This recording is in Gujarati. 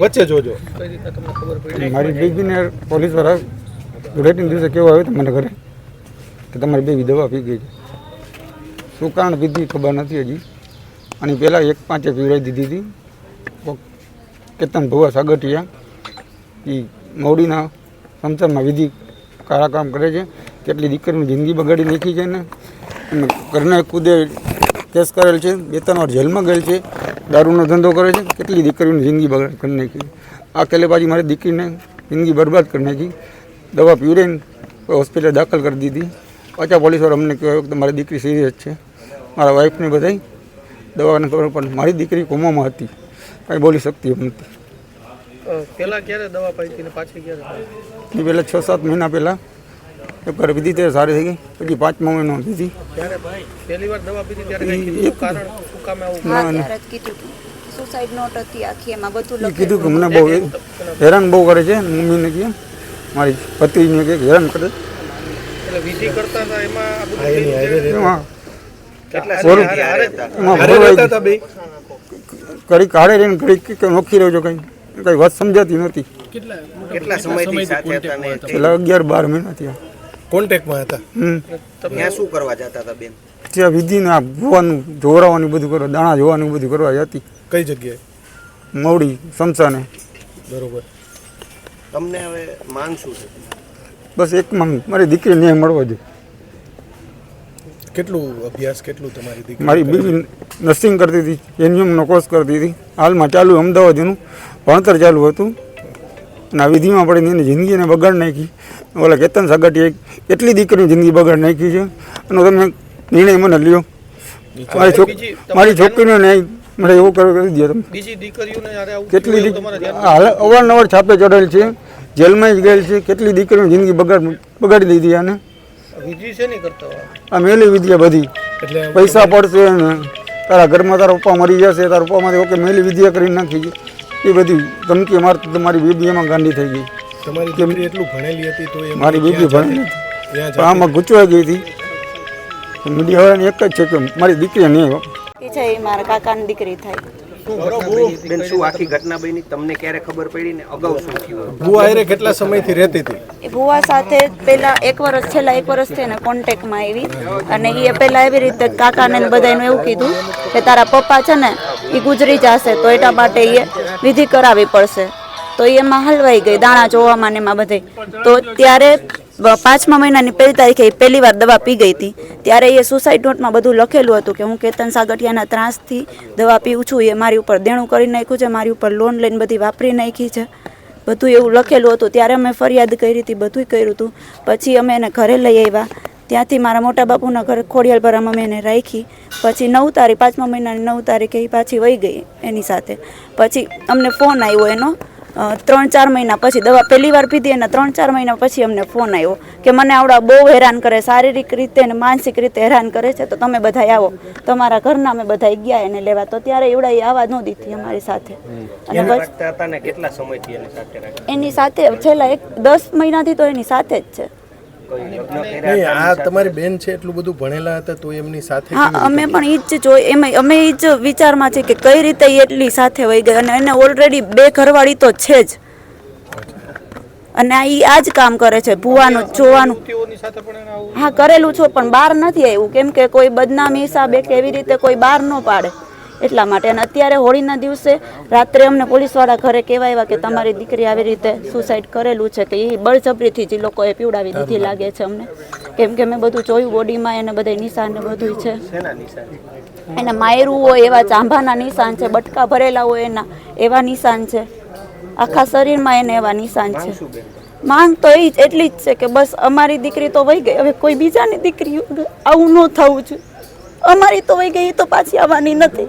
વચ્ચે જોજો. મારી બેબીને પોલીસવાળા ધૂળેટીના દિવસે કેવો આવ્યો મને ઘરે? કે તમારી બેબી દવા પી ગઈ છે. શું કારણ પીધી ખબર નથી હજી? અને પહેલાં એક પાંચે પીવડાવી દીધી હતી. કેતન ભુવા સાગટિયા એ મૌડીના સંસારમાં વિધિ કાળા કામ કરે છે. કેટલી દીકરીની જિંદગી બગાડી નાખી છે ને અને ઘરના કુદે કેસ કરેલ છે. બે ત્રણ વાર જેલમાં ગયેલ છે. દારૂનો ધંધો કરે છે કેટલી દીકરીઓની જિંદગી બગાડ કરી નાખી. આ કેલેબાજી મારી દીકરીને જિંદગી બરબાદ કરી નાખી. દવા પીવડાઈને હોસ્પિટલ દાખલ કરી દીધી. પાછા પોલીસવાળા અમને કહેવાય કે મારી દીકરી સિરિયસ છે. મારા વાઈફને બધાય દવાને ખબર પણ મારી દીકરી કોમામાં હતી. કાંઈ બોલી શકતી એમ નથી. પહેલાં ક્યારે દવા પાઈ હતી ને પાછી ક્યારે પહેલાં છ સાત મહિના પહેલાં એક વાર પીધી ત્યારે સારી થઈ ગઈ. પછી પાંચમા મહિનો પીધી ક્યારે પહેલી વાર દવા પીધી ત્યારે કઈ કીધું? હતું કારણ? શું કામ આવું? હા ત્યારે જ કીધું સુસાઇડ નોટ હતી આખી એમાં બધું એ લખેલું કીધું કે મને બહુ હેરાન બહુ કરે છે મમ્મીને કે મારી પતિને કહે કે હેરાન કરે. ઘડી કાઢે રહીને ઘડી કે નોખી રહ્યો છો કંઈ. કંઈ વાત સમજાતી નહોતી. કેટલા સમયથી સાથે હતા છેલ્લા અગિયાર બાર મહિના થયા. કોન્ટેક્ટમાં હતા. હમ. ત્યાં શું કરવા જતા હતા બેન? ત્યાં વિધિને આ ભૂવાનું જોરાવાનું બધું કરવા દાણા જોવાનું બધું કરવા જતી કઈ જગ્યાએ? મવડી સમસાને બરોબર. તમને હવે માન શું છે? બસ એક માંગ મારી દીકરી ન્યાય મળવો જોઈએ. કેટલું અભ્યાસ કેટલું તમારી દીકરી મારી બીબી નર્સિંગ કરતી હતી એન્યુમનો કોર્સ કરતી હતી. હાલમાં ચાલુ અમદાવાદનું ભણતર ચાલુ હતું. અને આ વિધિમાં પડીને એની જિંદગીને બગાડ નાખી. ઓલા કેતન સાગટીએ એટલી દીકરીની જિંદગી બગાડ નાખી છે. અને તમે નિર્ણય મને લ્યો. મારી છોકરી મારી છોકરીને ન્યાય મને એવું કરો કરી દો તમે. કેટલી અવારનવાર છાપે ચડેલ છે. જેલમાં જ ગયેલ છે. કેટલી દીકરીની જિંદગી બગાડ બગાડી દીધી આને? આ મેલી વિદ્યા બધી. પૈસા પડશે ને. તારા ઘરમાં તારા પપ્પા મરી જશે. તારા પપ્પામાંથી ઓકે મેલી વિદ્યા કરી નાખી છે. એ બધી ધમકી મારતી તો મારી બેબી એમાં ગાંડી થઈ ગઈ. તમારી દીકરી એટલું ભણેલી હતી તો મારી બેબી ભણેલી હતી. પણ આમાં ગૂંચવાઈ ગઈ હતી. મીડિયાવાળાને એક જ છે કે મારી દીકરી નહીં એ છે એ મારા કાકાની દીકરી થાય. બેન શું આખી ઘટના બની? તમને ક્યારે ખબર પડી ને અગાઉ શું થયું ભૂવા હારે કેટલા સમયથી રહેતી હતી? ભુવા સાથે પેલા એક વર્ષ છેલ્લા એક વર્ષથી એને કોન્ટેક્ટમાં આવી અને એ પહેલા એવી રીતે કાકાને ને એવું કીધું કે તારા પપ્પા છે ને એ ગુજરી જશે તો એટલા માટે એ વિધિ કરાવવી પડશે. તો એ એમાં હલવાઈ ગઈ દાણા જોવામાં ને એમાં બધે. તો ત્યારે પાંચમા મહિનાની પહેલી તારીખે એ પહેલી વાર દવા પી ગઈ હતી. ત્યારે એ સુસાઇડ નોટમાં બધું લખેલું હતું કે હું કેતન સાગઠિયાના ત્રાસથી દવા પીઉં છું. એ મારી ઉપર દેણું કરી નાખ્યું છે, મારી ઉપર લોન લઈને બધી વાપરી નાખી છે. બધું એવું લખેલું હતું. ત્યારે અમે ફરિયાદ કરી હતી બધું કર્યું હતું. પછી અમે એને ઘરે લઈ આવ્યા. ત્યાંથી મારા મોટા બાપુના ઘરે ખોડિયાલપરામાં અમે એને રાખી. પછી નવ તારીખ, પાંચમા મહિનાની નવ તારીખે એ પાછી વહી ગઈ એની સાથે. પછી અમને ફોન આવ્યો એનો. ત્રણ ચાર મહિના પછી દવા પહેલી વાર પીધી અને ત્રણ ચાર મહિના પછી અમને ફોન આવ્યો કે મને આવડા બહુ હેરાન કરે શારીરિક રીતે અને માનસિક રીતે હેરાન કરે છે તો તમે બધા આવો. તમારા ઘરના અમે બધા ગયા એને લેવા. તો ત્યારે એવડા એ આવા ન દીધી અમારી સાથે. અને કેટલા સમયથી એની સાથે રાખી એની સાથે છેલ્લા એક દસ મહિનાથી તો એની સાથે જ છે. આ તમારી બેન છે એટલું બધું ભણેલા હતા તો એમની સાથે હા અમે પણ ઈ જ જોઈ એમ અમે ઈ જ વિચારમાં છે કે કઈ રીતે એટલી સાથે વહી ગઈ અને એને ઓલરેડી બે ઘરવાળી તો છે જ. અને આ ઈ આ જ કામ કરે છે ભૂવાનું જોવાનું. વ્યક્તિઓની સાથે પણ એને આવું હા કરેલું છો પણ બહાર નથી આવ્યું. કેમ કે કોઈ બદનામી હિસાબે કે એવી રીતે કોઈ બહાર ન પાડે. એટલા માટે. અને અત્યારે હોળીના દિવસે રાત્રે અમને પોલીસવાળા ઘરે કહેવાય આવ્યા કે તમારી દીકરી આવી રીતે સુસાઇડ કરેલું છે કે એ બળજબરીથી જ લોકોએ પીવડાવી દીધી લાગે છે અમને. કેમ કે મેં બધું જોયું બોડીમાં એને બધા નિશાન ને બધું છે. એને માયરું હોય એવા ચાંભાના નિશાન છે બટકા ભરેલા હોય એના એવા નિશાન છે. આખા શરીરમાં એને એવા નિશાન છે. માંગ તો એ જ એટલી જ છે કે બસ અમારી દીકરી તો વહી ગઈ. હવે કોઈ બીજાની દીકરી આવું ન થવું જોઈએ. અમારી તો વહી ગઈ એ તો પાછી આવવાની નથી.